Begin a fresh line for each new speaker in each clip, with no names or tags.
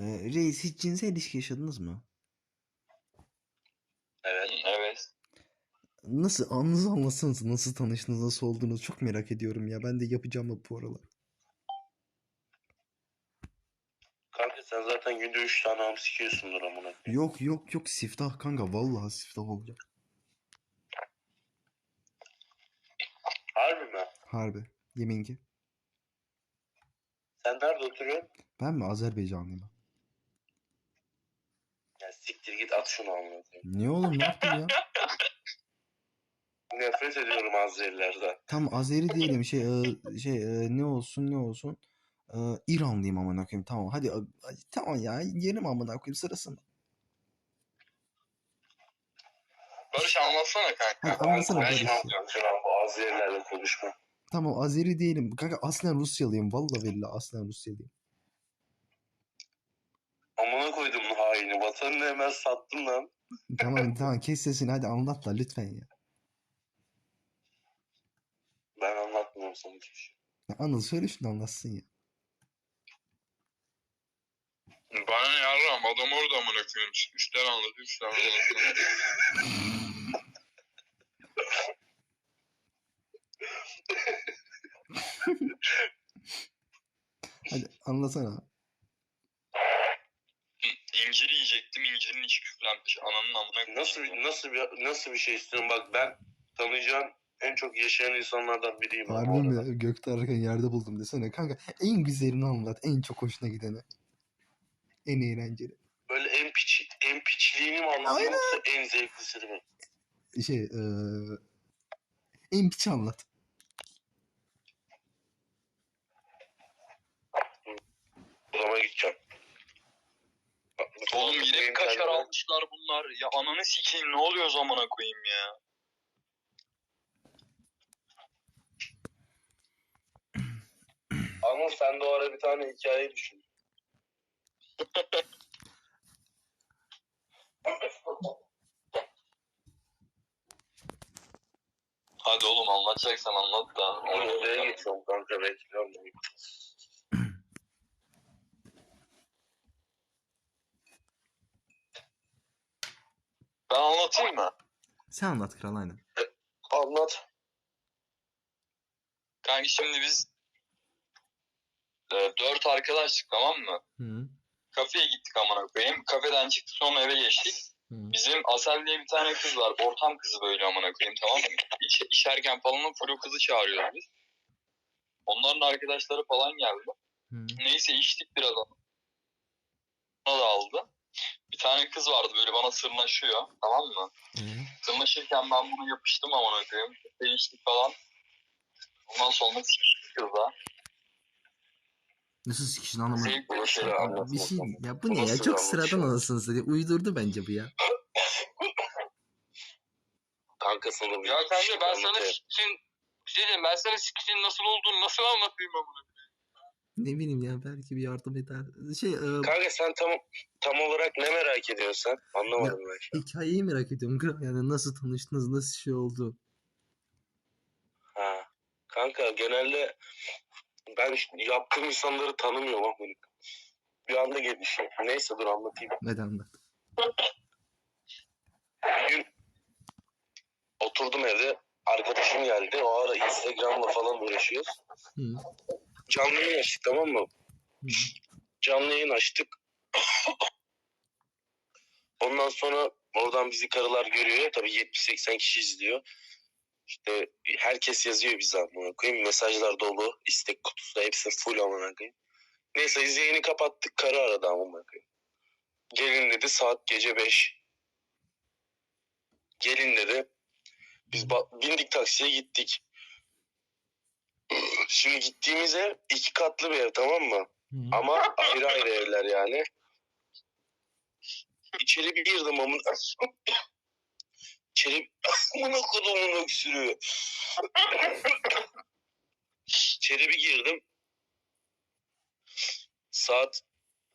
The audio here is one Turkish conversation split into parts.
Ee, reis hiç cinsel ilişki yaşadınız mı?
Evet.
Evet.
Nasıl anınızı anlatsanız nasıl tanıştınız nasıl oldunuz çok merak ediyorum ya ben de yapacağım bu aralar.
Kanka sen zaten günde 3 tane ham sikiyorsundur amına.
Yok yok yok siftah kanka vallahi siftah olacak.
Harbi mi?
Harbi yemin ki.
Sen nerede oturuyorsun?
Ben mi Azerbaycanlıyım?
Siktir git at şunu amına.
Niye oğlum ne yaptın ya?
Nefret ediyorum Azerilerden.
Tam Azeri diyelim şey e, şey e, ne olsun ne olsun. E, İranlıyım amına koyayım tamam hadi e, tamam ya yerim amına koyayım sırası mı?
Barış anlatsana
Ha,
kanka.
anlatsana
Ben
Barış.
konuşamıyorum.
Şu an bu Azerilerle konuşma.
Tamam Azeri değilim. Kanka aslen Rusyalıyım. Vallahi billahi aslen Rusyalıyım.
Amına koydum haini. Vatanını hemen sattın lan.
Tamam tamam kes sesini hadi anlat da lütfen ya.
Ben anlatmıyorum sana hiçbir şey.
ya. Anıl söyle şunu anlatsın ya.
Bana ne yarram adam orada amına koyayım. Üstten anlat, üstten anlat.
Hadi anlatsana.
Koyayım.
Nasıl nasıl bir nasıl bir şey istiyorsun? Bak ben tanıyacağın en çok yaşayan insanlardan biriyim.
Harbi mi? Gökte ararken yerde buldum desene. Kanka en güzelini anlat. En çok hoşuna gideni. En eğlenceli.
Böyle en piç, en piçliğini mi
Aynen.
yoksa en zevklisini mi?
Şey eee en piçi anlat.
Odama gideceğim.
Oğlum yine bir kaşar almışlar bunlar. Ya ananı sikeyim ne oluyor zamana koyayım ya.
Anıl sen de o ara bir tane hikaye düşün.
Hadi oğlum anlatacaksan anlat da.
Onu odaya geçiyorum kanka bekliyorum.
Ben anlatayım mı?
Sen anlat kral aynen.
Anlat.
Kanka şimdi biz e, dört arkadaştık tamam mı?
Hı.
Kafeye gittik amına koyayım. Kafeden çıktık sonra eve geçtik.
Hı.
Bizim Asel diye bir tane kız var. Ortam kızı böyle amına koyayım tamam mı? İş, işerken falan full o kızı çağırıyoruz biz. Onların arkadaşları falan geldi.
Hı.
Neyse içtik biraz ama. Ona da aldı. Bir tane kız vardı böyle bana sırnaşıyor tamam mı?
Hı.
Sırnaşırken ben bunu yapıştım amına koyayım. Değiştik falan. Ondan sonra sikiştik kızla.
Nasıl sikişin anlamadım.
Zevkli bir
Nasıl
şey.
ya?
Abi
Anlat
bir şey ya bu ne ya çok sıradan anasını satayım. Uydurdu bence bu ya.
Kanka sana bir
Ya kanka
şey
ben sana
anlatayım.
sikişin bir şey diyeyim ben sana sikişin nasıl olduğunu nasıl anlatayım amına
Ne bileyim ya belki bir yardım eder. Şey e,
Kanka sen tam tam olarak ne merak ediyorsun? Anlamadım ben. şu an.
hikayeyi merak ediyorum. Yani nasıl tanıştınız nasıl şey oldu.
Ha. Kanka genelde ben yaptığım insanları tanımıyorum ama bir anda gelişiyor. Neyse dur anlatayım.
Neden anlat.
Bir gün oturdum evde. Arkadaşım geldi. O ara Instagram'la falan uğraşıyoruz.
Hı.
Canlı yayın açtık tamam mı? Canlı yayın açtık. Ondan sonra oradan bizi karılar görüyor. Tabii 70-80 kişi izliyor. İşte herkes yazıyor bize amına koyayım. Mesajlar dolu. istek kutusu da hepsi full amına koyayım. Neyse biz yayını kapattık. Karı aradı amına koyayım. Gelin dedi saat gece 5. Gelin dedi. Biz bindik taksiye gittik. Şimdi gittiğimiz ev iki katlı bir ev tamam mı?
Hı.
Ama ayrı ayrı evler yani. İçeri bir girdim amına. İçeri amına kodumun öksürüyor. İçeri bir girdim. Saat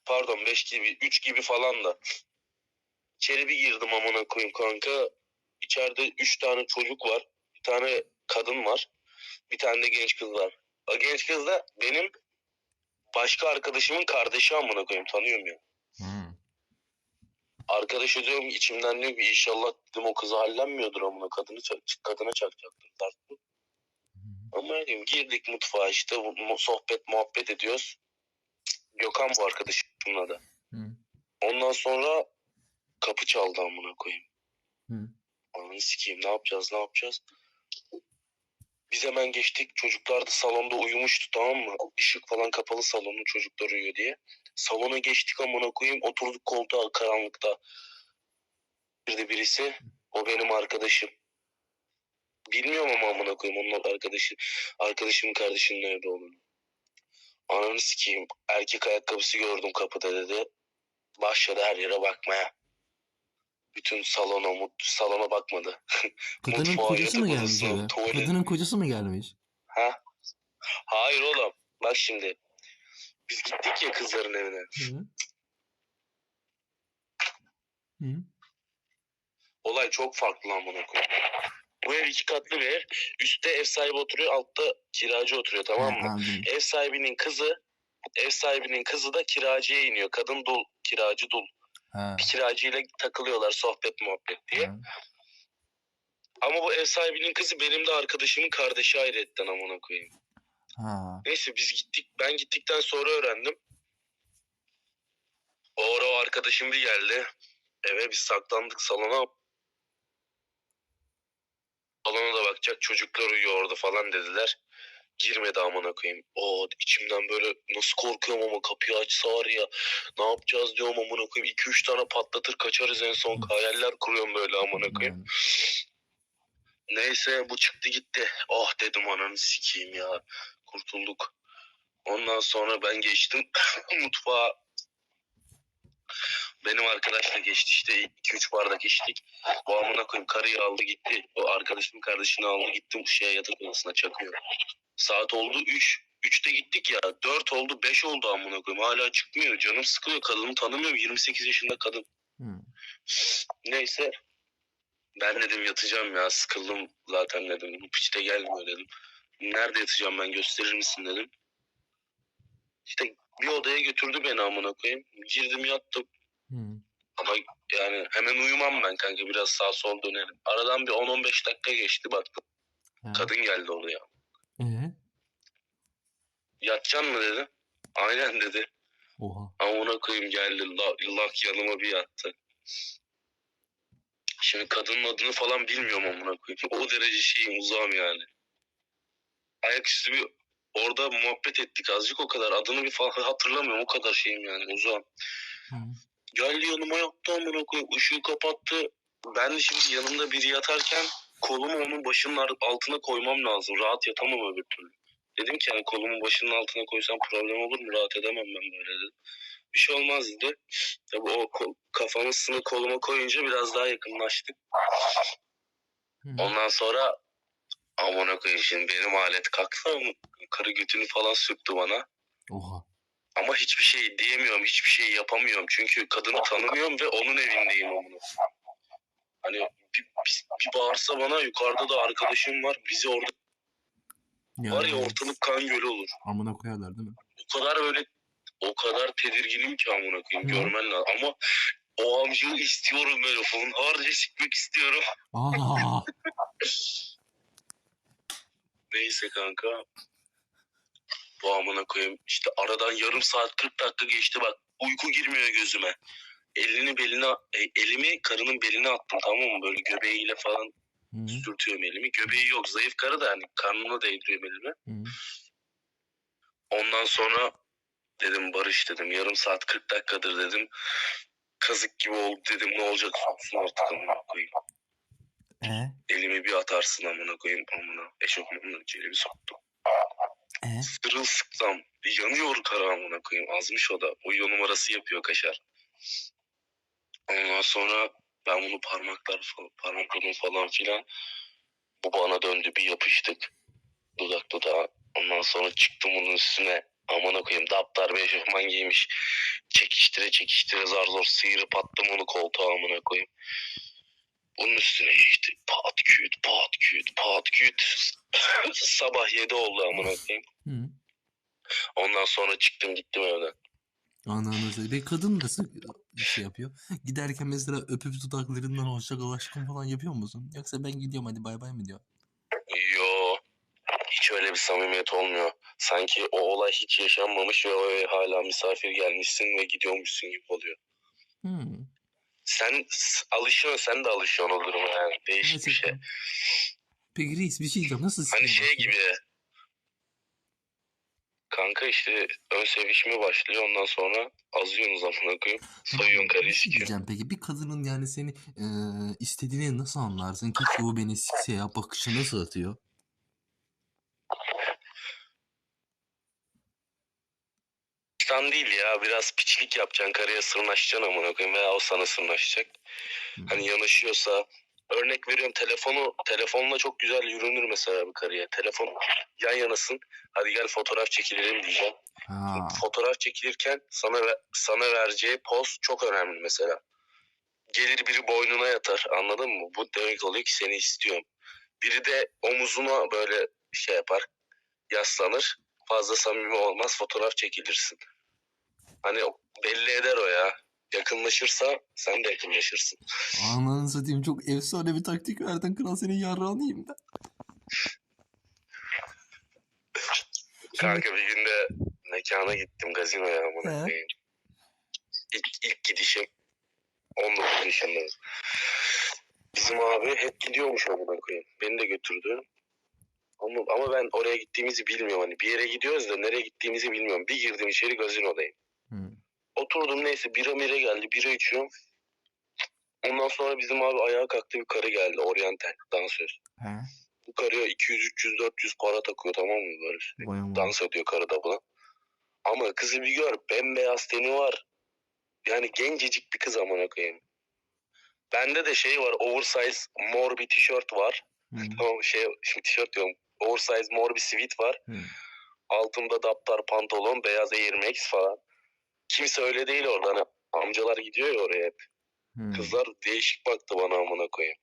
pardon 5 gibi 3 gibi falan da. İçeri bir girdim amına koyayım kanka. İçeride 3 tane çocuk var. Bir tane kadın var. Bir tane de genç kız var. O genç kız da benim başka arkadaşımın kardeşi amına koyayım tanıyorum ya.
Hı.
Arkadaşa diyorum içimden diyorum ki inşallah dedim o kızı hallenmiyordur amına kadını kadına çakacaktır derdim. Ama ne diyeyim girdik mutfağa işte sohbet muhabbet ediyoruz. Gökhan bu arkadaşımın adı.
Hı.
Ondan sonra kapı çaldı amına koyayım.
Hı.
Ananı sikeyim ne yapacağız ne yapacağız. Biz hemen geçtik. Çocuklar da salonda uyumuştu tamam mı? Işık falan kapalı salonun çocuklar uyuyor diye. Salona geçtik amına koyayım. Oturduk koltuğa karanlıkta. Bir de birisi. O benim arkadaşım. Bilmiyorum ama amına koyayım onun arkadaşı. Arkadaşımın kardeşinin nerede olduğunu. Ananı sikeyim. Erkek ayakkabısı gördüm kapıda dedi. Başladı her yere bakmaya. Bütün salona, mut- salona bakmadı.
Kadının
Mutfağa,
kocası mı gelmiş
odasına,
eve?
tuvalet.
Kadının kocası mı gelmiş?
Ha? Hayır oğlum. Bak şimdi. Biz gittik ya kızların evine.
Hı. Hı.
Olay çok farklı amına koyayım. Bu ev iki katlı bir ev. Üstte ev sahibi oturuyor, altta kiracı oturuyor tamam mı?
anladım.
Ev sahibinin kızı, ev sahibinin kızı da kiracıya iniyor. Kadın dul, kiracı dul.
Ha.
Kiracıyla takılıyorlar sohbet muhabbet diye.
Ha.
Ama bu ev sahibinin kızı benim de arkadaşımın kardeşi ayrıyetten amına koyayım.
Ha.
Neyse biz gittik. Ben gittikten sonra öğrendim. O ara o arkadaşım bir geldi. Eve biz saklandık salona. Salona da bakacak çocuklar uyuyor orada falan dediler. Girmedi amına koyayım. O içimden böyle nasıl korkuyorum ama kapıyı açsa var ya. Ne yapacağız diyorum amına koyayım. 2-3 tane patlatır kaçarız en son. Hayaller kuruyorum böyle amına koyayım. Neyse bu çıktı gitti. Oh dedim ananı sikeyim ya. Kurtulduk. Ondan sonra ben geçtim mutfağa. Benim arkadaşla geçti işte 2-3 bardak içtik. Bu amına koyayım karıyı aldı gitti. O arkadaşımın kardeşini aldı gitti bu şeye yatak odasına çakıyor. Saat oldu 3. 3'te gittik ya. 4 oldu 5 oldu amına koyayım. Hala çıkmıyor. Canım sıkılıyor. Kadını tanımıyorum. 28 yaşında kadın.
Hı.
Neyse. Ben dedim yatacağım ya sıkıldım zaten dedim. Bu piçte gelmiyor dedim. Nerede yatacağım ben gösterir misin dedim. İşte bir odaya götürdü beni amına koyayım. Girdim yattım.
Hı.
Ama yani hemen uyumam ben kanka biraz sağ sol dönerim. Aradan bir 10-15 dakika geçti baktım.
Ha.
Kadın geldi oraya. Yatacaksın mı dedi. Aynen dedi.
Oha.
Amına koyayım geldi. La, lak yanıma bir yattı. Şimdi kadının adını falan bilmiyorum amına koyayım. O derece şeyim uzağım yani. Ayaküstü bir orada muhabbet ettik azıcık o kadar. Adını bir falan hatırlamıyorum o kadar şeyim yani uzağım.
Hı.
Geldi yanıma yattı amına koyayım. Işığı kapattı. Ben de şimdi yanımda biri yatarken kolumu onun başının altına koymam lazım. Rahat yatamam öbür türlü. Dedim ki hani kolumu başının altına koysam problem olur mu? Rahat edemem ben böyle dedim. Bir şey olmaz dedi. Tabii o kol, kafamı koluma koyunca biraz daha yakınlaştık. Ondan sonra amına koyayım şimdi benim alet kalktı karı götünü falan sürttü bana.
Oha.
Ama hiçbir şey diyemiyorum, hiçbir şey yapamıyorum. Çünkü kadını tanımıyorum ve onun evindeyim amına. Hani bir, bir, bir bağırsa bana yukarıda da arkadaşım var. Bizi orada var ya ortalık kan gölü olur.
Amına koyarlar değil mi?
O kadar öyle o kadar tedirginim ki amına koyayım
Hı.
görmen lazım. Ama o amcayı istiyorum böyle hunharca sikmek istiyorum.
Aa.
Neyse kanka. Bu amına koyayım. İşte aradan yarım saat 40 dakika geçti bak. Uyku girmiyor gözüme. Elini beline e, elimi karının beline attım tamam mı? Böyle göbeğiyle falan
Hı.
sürtüyorum elimi. Göbeği yok zayıf karı da hani karnına değdiriyorum elimi. Ondan sonra dedim Barış dedim yarım saat 40 dakikadır dedim. Kazık gibi oldu dedim ne olacak soksun artık amına koyayım.
E?
Elimi bir atarsın amına koyayım amına. Eşofmanın içeri bir soktum.
E?
Sırılsıklam. Yanıyor kara amına koyayım. Azmış o da. Uyuyor numarası yapıyor kaşar. Ondan sonra ben bunu parmaklar falan, parmakladım falan filan. Bu bana döndü bir yapıştık. Dudak dudağa. Ondan sonra çıktım bunun üstüne. Amına koyayım daptar bir eşofman giymiş. Çekiştire çekiştire zar zor sıyırıp attım onu koltuğa amına koyayım. Bunun üstüne geçti. Pat küt pat küt pat küt. Sabah 7 oldu amına koyayım.
Hı.
Ondan sonra çıktım gittim evden.
Ananı Bir kadın nasıl şey yapıyor? Giderken mesela öpüp dudaklarından hoşça kal aşkım falan yapıyor musun? Yoksa ben gidiyorum hadi bay bay mı diyor?
Yo. Hiç öyle bir samimiyet olmuyor. Sanki o olay hiç yaşanmamış ve o eve hala misafir gelmişsin ve gidiyormuşsun gibi oluyor.
Hmm.
Sen alışıyorsun, sen de alışıyorsun o duruma yani. Değişik bir şey.
Gerçekten. Peki reis bir şey diyeceğim. Nasıl
Hani şey gibi. Kanka işte ön sevişme başlıyor ondan sonra azıyorsunuz amına koyayım. Soyuyorsun karıyı
şey
sikiyorsun.
diyeceğim peki bir kadının yani seni eee, istediğini nasıl anlarsın? Keşke o beni sikse ya bakışı nasıl atıyor?
Sen değil ya biraz piçlik yapacaksın karıya sırnaşacaksın amına koyayım veya o sana sırnaşacak. Hani yanaşıyorsa örnek veriyorum telefonu telefonla çok güzel yürünür mesela bir karıya. Telefon yan yanasın hadi gel fotoğraf çekilelim diyeceğim.
Ha.
Fotoğraf çekilirken sana sana vereceği poz çok önemli mesela. Gelir biri boynuna yatar anladın mı? Bu demek oluyor ki seni istiyorum. Biri de omuzuna böyle şey yapar yaslanır. Fazla samimi olmaz fotoğraf çekilirsin. Hani belli eder o ya. Yakınlaşırsa sen de yakınlaşırsın.
Ananı satayım çok efsane bir taktik verdin kral senin yarrağını yiyeyim ben.
Kanka bir günde mekana gittim gazinoya amına
He.
koyayım. İlk, ilk gidişim 19 yaşındayım. Bizim abi hep gidiyormuş amına koyayım. Beni de götürdü. Ama, ama ben oraya gittiğimizi bilmiyorum. Hani bir yere gidiyoruz da nereye gittiğimizi bilmiyorum. Bir girdim içeri gazinodayım.
Hmm.
Oturdum neyse bira mire geldi. Bira içiyorum. Ondan sonra bizim abi ayağa kalktı bir karı geldi. Oryantal dansöz.
He.
Bu karıya 200, 300, 400 para takıyor tamam mı böyle sürekli.
Aman.
Dans ediyor karı da buna. Ama kızı bir gör bembeyaz teni var. Yani gencecik bir kız amına koyayım. Bende de şey var oversize mor bir tişört var.
Hmm.
Tamam şey şimdi tişört diyorum. Oversize mor bir sivit var.
Hmm.
Altımda daptar pantolon, beyaz Air Max falan. Kimse öyle değil orada. Hani amcalar gidiyor ya oraya hep.
Hmm.
Kızlar değişik baktı bana amına koyayım.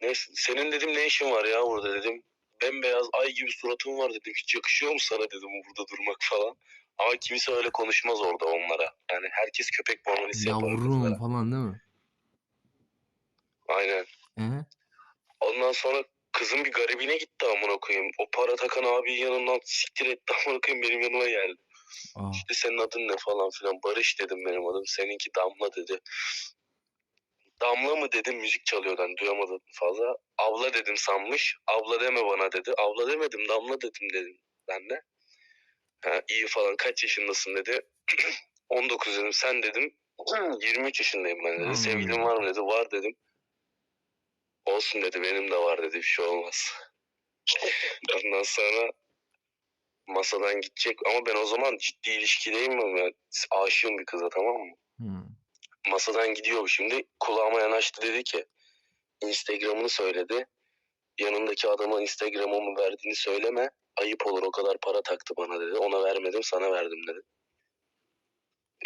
Neyse, senin dedim ne işin var ya burada dedim. Bembeyaz ay gibi suratın var dedim. Hiç yakışıyor mu sana dedim burada durmak falan. Ama kimse öyle konuşmaz orada onlara. Yani herkes köpek muamelesi yapar
Yavrum falan değil mi?
Aynen.
He?
Ondan sonra kızın bir garibine gitti amına koyayım. O para takan abi yanından siktir etti amına koyayım benim yanıma geldi.
Aa.
İşte senin adın ne falan filan. Barış dedim benim adım. Seninki Damla dedi. Damla mı dedim müzik çalıyordu hani duyamadım fazla. Abla dedim sanmış. Abla deme bana dedi. Abla demedim Damla dedim dedim ben de. Ha, iyi falan kaç yaşındasın dedi. 19 dedim sen dedim. 23 yaşındayım ben dedi.
Hmm.
Sevgilin var mı dedi. Var dedim. Olsun dedi benim de var dedi bir şey olmaz. Ondan sonra masadan gidecek ama ben o zaman ciddi ilişkideyim ben aşığım bir kıza tamam mı?
Hmm.
Masadan gidiyor şimdi kulağıma yanaştı dedi ki Instagram'ını söyledi. Yanındaki adama Instagram'ımı verdiğini söyleme. Ayıp olur o kadar para taktı bana dedi. Ona vermedim sana verdim dedi.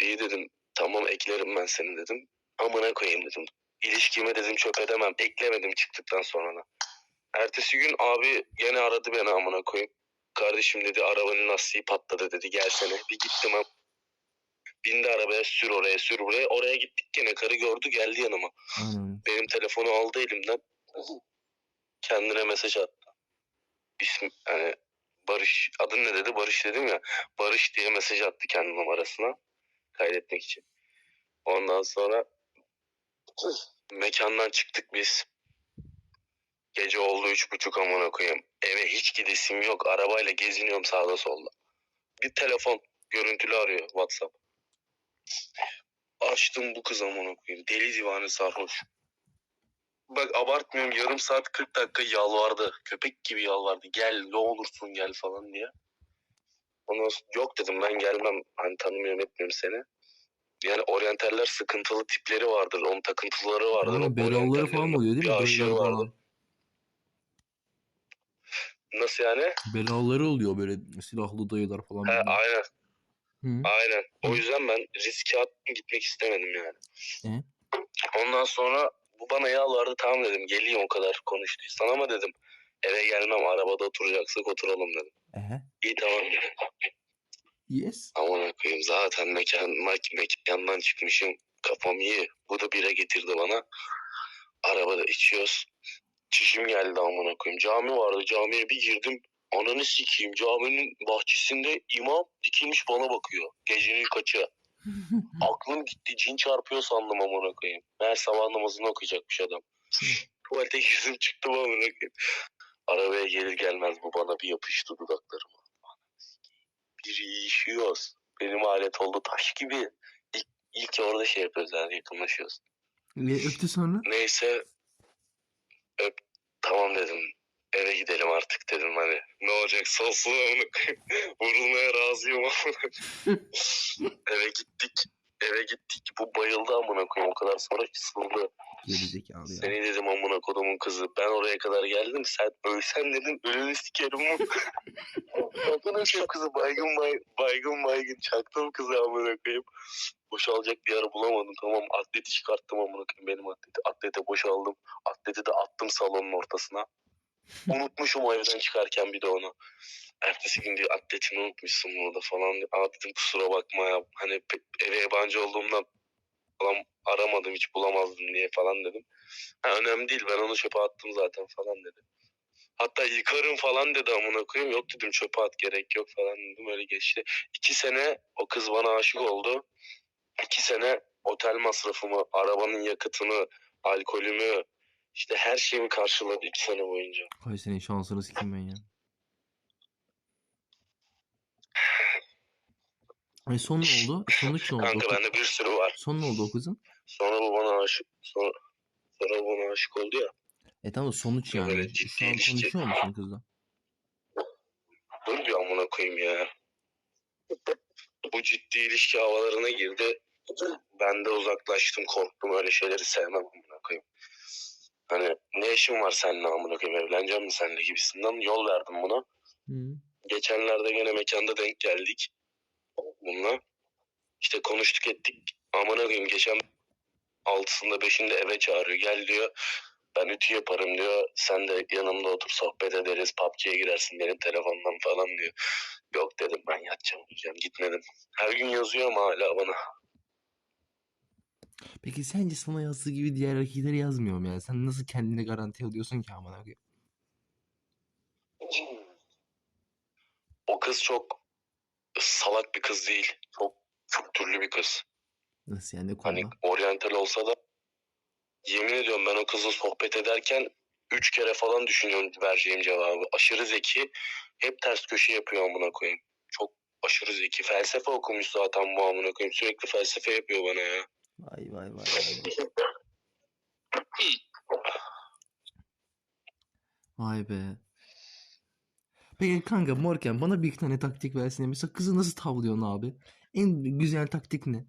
İyi dedim tamam eklerim ben seni dedim. Amına koyayım dedim. İlişkime dedim çöp edemem. Eklemedim çıktıktan sonra da. Ertesi gün abi gene aradı beni amına koyayım. Kardeşim dedi arabanın lastiği patladı dedi gelsene. Bir gittim am. Bindi arabaya sür oraya sür buraya. Oraya gittik gene karı gördü geldi yanıma.
Aynen.
Benim telefonu aldı elimden. Kendine mesaj attı. İsmi hani Barış adın ne dedi Barış dedim ya. Barış diye mesaj attı kendi numarasına. Kaydetmek için. Ondan sonra mekandan çıktık biz. Gece oldu üç buçuk amına koyayım. Eve hiç gidesim yok. Arabayla geziniyorum sağda solda. Bir telefon görüntülü arıyor WhatsApp. Açtım bu kız amına koyayım. Deli divane sarhoş. Bak abartmıyorum yarım saat 40 dakika yalvardı. Köpek gibi yalvardı. Gel ne olursun gel falan diye. Ondan sonra yok dedim ben gelmem. Hani tanımıyorum etmiyorum seni. Yani oryantaller sıkıntılı tipleri vardır. Onun takıntıları vardır.
Belaları
oryantallerin
falan oluyor değil mi?
Bir aşığı vardır.
falan.
Nasıl yani?
Belaları oluyor böyle silahlı dayılar falan.
He,
böyle.
aynen.
Hı.
Aynen. O
Hı.
yüzden ben riske attım gitmek istemedim yani.
E?
Ondan sonra bu bana yalvardı tamam dedim geleyim o kadar konuştuysan ama dedim eve gelmem arabada oturacaksak oturalım dedim.
Ehe.
İyi tamam dedim.
Yes.
Aman koyayım zaten mekan, mek- mekandan çıkmışım. Kafam iyi. Bu da bira getirdi bana. Arabada içiyoruz. Çişim geldi amına koyayım. Cami vardı. Camiye bir girdim. Ananı sikeyim. Caminin bahçesinde imam dikilmiş bana bakıyor. Gecenin kaçı. Aklım gitti. Cin çarpıyor sandım amına koyayım. Meğer sabah namazını okuyacakmış adam. Tuvalete girdim çıktım amına koyayım. Arabaya gelir gelmez bu bana bir yapıştı dudaklarıma. Bir yiyişiyoruz. Benim alet oldu taş gibi. İlk, ilk orada şey yapıyoruz yani yakınlaşıyoruz.
Ve öptü sonra.
Neyse öp tamam dedim. Eve gidelim artık dedim hani. Ne olacak koyayım. Vurulmaya razıyım. Eve gittik. Eve gittik. Bu bayıldı amına koyayım. O kadar sonra sıldı.
Gerizekalı ya.
Seni dedim amına kodumun kızı. Ben oraya kadar geldim. Sen ölsen dedim ölünü sikerim? Amına koyayım kızı baygın bay, baygın baygın çaktım kızı amına koyayım. Boşalacak bir yer bulamadım tamam atleti çıkarttım amına koyayım benim atleti. Atlete boşaldım. Atleti de attım salonun ortasına. Unutmuşum o evden çıkarken bir de onu. Ertesi gün diyor atletini unutmuşsun burada falan. Aa kusura bakma ya. Hani eve yabancı olduğumdan falan aramadım hiç bulamazdım diye falan dedim. Ha, önemli değil ben onu çöpe attım zaten falan dedi. Hatta yıkarım falan dedi amına koyayım. Yok dedim çöpe at gerek yok falan dedim öyle geçti. İki sene o kız bana aşık oldu. İki sene otel masrafımı, arabanın yakıtını, alkolümü, işte her şeyimi karşıladı iki sene boyunca.
Hay senin şansını sikeyim ben ya. Ay son ne oldu? Sonuç ne oldu?
Kanka bende bir sürü var.
Son ne oldu o kızın?
Sonra bu bana aşık, sonra, sonra bu bana aşık oldu ya.
E tamam da sonuç yani.
Böyle ciddi
Şu an
ilişki.
konuşuyor musun kızla?
Dur bir amına koyayım ya. Bu ciddi ilişki havalarına girdi. Ben de uzaklaştım, korktum. Öyle şeyleri sevmem amına koyayım. Hani ne işin var seninle amına koyayım evleneceğim mi seninle gibisinden yol verdim buna.
Hı.
Geçenlerde gene mekanda denk geldik bununla. İşte konuştuk ettik. Amına koyayım geçen altısında beşinde eve çağırıyor. Gel diyor. Ben ütü yaparım diyor. Sen de yanımda otur sohbet ederiz. PUBG'ye girersin benim telefondan falan diyor. Yok dedim ben yatacağım uyuyacağım. Gitmedim. Her gün yazıyor ama hala bana.
Peki sence sana yazdığı gibi diğer erkeklere yazmıyor mu yani? Sen nasıl kendini garanti alıyorsun ki amına koyayım?
O kız çok salak bir kız değil. Çok kültürlü bir kız.
Nasıl yani ne
Hani oryantal olsa da yemin ediyorum ben o kızla sohbet ederken üç kere falan düşünüyorum vereceğim cevabı. Aşırı zeki. Hep ters köşe yapıyor amına koyayım. Çok aşırı zeki. Felsefe okumuş zaten bu amına koyayım. Sürekli felsefe yapıyor bana ya.
Vay vay vay. vay. Be. Peki kanka Morken bana bir iki tane taktik versene. Mesela kızı nasıl tavlıyorsun abi? En güzel taktik ne?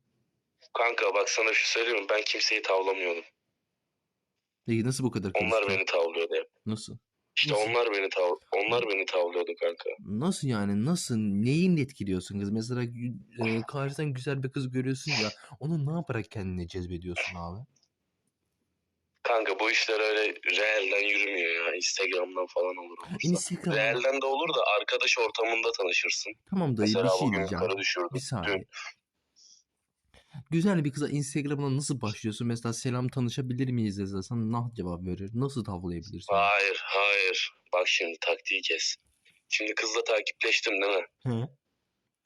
Kanka bak sana şu söyleyeyim mi? Ben kimseyi tavlamıyordum.
Peki nasıl bu kadar
Onlar beni tavlıyordu hep.
Nasıl?
İşte
Nasıl?
onlar beni tav onlar beni tavlıyordu kanka.
Nasıl yani? Nasıl? Neyin etkiliyorsun kız? Mesela e, karşıdan güzel bir kız görüyorsun ya. Onu ne yaparak kendine cezbediyorsun abi?
Kanka bu işler öyle realden yürümüyor ya. Instagram'dan falan olur olursa.
Instagram.
Realden de olur da arkadaş ortamında tanışırsın.
Tamam dayı bir
Mesela
şey
bugün
diyeceğim.
düşürdüm.
Bir saniye. Güzel bir kıza Instagram'dan nasıl başlıyorsun? Mesela selam tanışabilir miyiz dese sana ne cevap verir? Nasıl tavlayabilirsin?
Hayır, hayır. Bak şimdi taktiği kes. Şimdi kızla takipleştim değil mi?
He?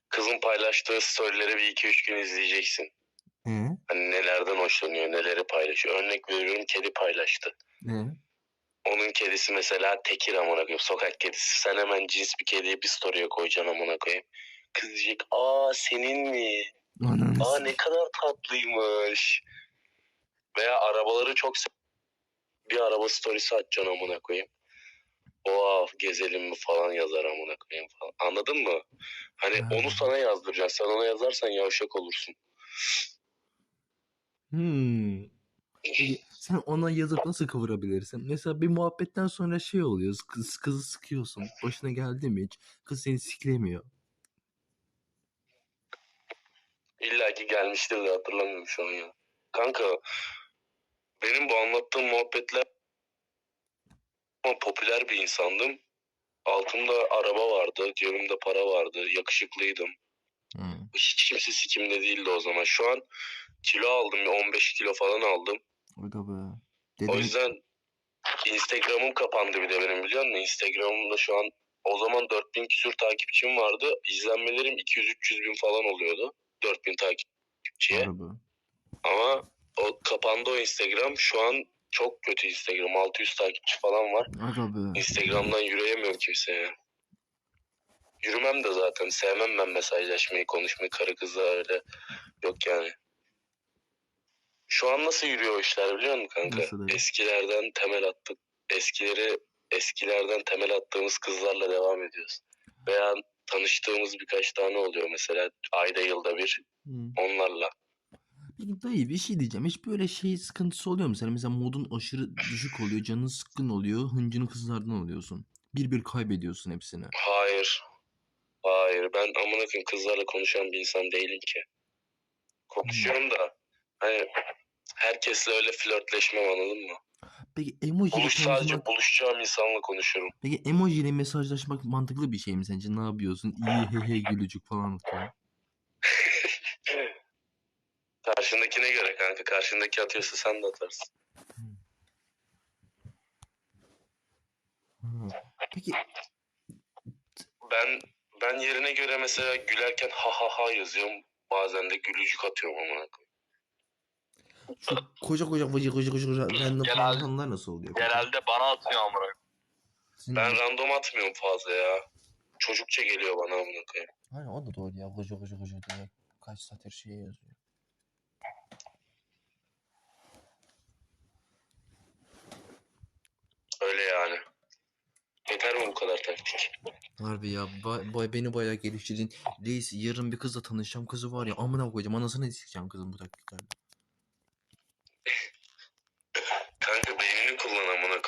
Kızın paylaştığı storyleri bir iki üç gün izleyeceksin.
He?
Hani nelerden hoşlanıyor, neleri paylaşıyor. Örnek veriyorum kedi paylaştı.
He?
Onun kedisi mesela tekir amına koyayım. Sokak kedisi. Sen hemen cins bir kediye bir story'e koyacaksın amına koyayım. Kız diyecek aa senin mi?
Ananı
Aa ne kadar tatlıymış. Veya arabaları çok sev- bir araba storiesi açacaksın amına koyayım. Oha gezelim mi falan yazar amına koyayım falan. Anladın mı? Hani
Ha.
onu sana yazdıracaksın. Sen ona yazarsan yavşak olursun.
Hmm. Peki sen ona yazıp nasıl kıvırabilirsin? Mesela bir muhabbetten sonra şey oluyor. Kız, kızı sıkıyorsun. Başına geldi mi hiç? Kız seni siklemiyor.
İlla ki gelmiştir de hatırlamıyorum şu an ya. Kanka benim bu anlattığım muhabbetler ama popüler bir insandım. Altımda araba vardı, cebimde para vardı, yakışıklıydım.
Hı.
Hiç kimse sikimde değildi o zaman. Şu an kilo aldım. 15 kilo falan aldım.
Be.
O
Dede,
yüzden Instagram'ım kapandı bir de benim biliyor musun? Instagram'ımda şu an o zaman 4000 küsür takipçim vardı. İzlenmelerim 200-300 bin falan oluyordu. 4000 takipçiye. Ama o kapandı o Instagram. Şu an çok kötü Instagram. 600 takipçi falan var.
Be.
Instagram'dan yürüyemiyorum kimseye. Yürümem de zaten. Sevmem ben mesajlaşmayı, konuşmayı. Karı kızla öyle. Yok yani. Şu an nasıl yürüyor işler biliyor musun kanka?
Nasıl?
Eskilerden temel attık. Eskileri eskilerden temel attığımız kızlarla devam ediyoruz. Veya tanıştığımız birkaç tane oluyor mesela ayda yılda bir
Hı.
onlarla.
Peki dayı bir şey diyeceğim. Hiç böyle şey sıkıntısı oluyor mu? Senin mesela modun aşırı düşük oluyor. Canın sıkkın oluyor. Hıncını kızlardan oluyorsun. Bir bir kaybediyorsun hepsini.
Hayır. Hayır. Ben amına koyayım kızlarla konuşan bir insan değilim ki. Konuşuyorum da hani herkesle öyle flörtleşmem anladın mı?
Peki emoji ile
Buluş sadece
konuşmak,
buluşacağım insanla konuşurum.
peki emoji ile mesajlaşmak mantıklı bir şey mi sence? Ne yapıyorsun? İyi he he gülücük falan atıyor.
Karşındakine göre kanka. Karşındaki atıyorsa sen de atarsın.
Ha. Peki
Ben ben yerine göre mesela gülerken ha ha ha yazıyorum. Bazen de gülücük atıyorum amına koyayım.
Şu koca koca koca koca koca koca random
Genel-
nasıl oluyor?
Genelde bana atıyor amına koyayım.
Senin-
Ben random atmıyorum fazla ya. Çocukça geliyor bana amına koyayım.
Aynen o da doğru ya. Koca koca koca diye. Kaç satır şey yazıyor.
Öyle yani. Yeter mi bu kadar taktik?
Harbi ya ba- ba- beni bayağı geliştirdin. Reis yarın bir kızla tanışacağım. Kızı var ya amına koyacağım. Anasını sikeceğim kızın bu taktiklerle.
Kanka beynini kullan amına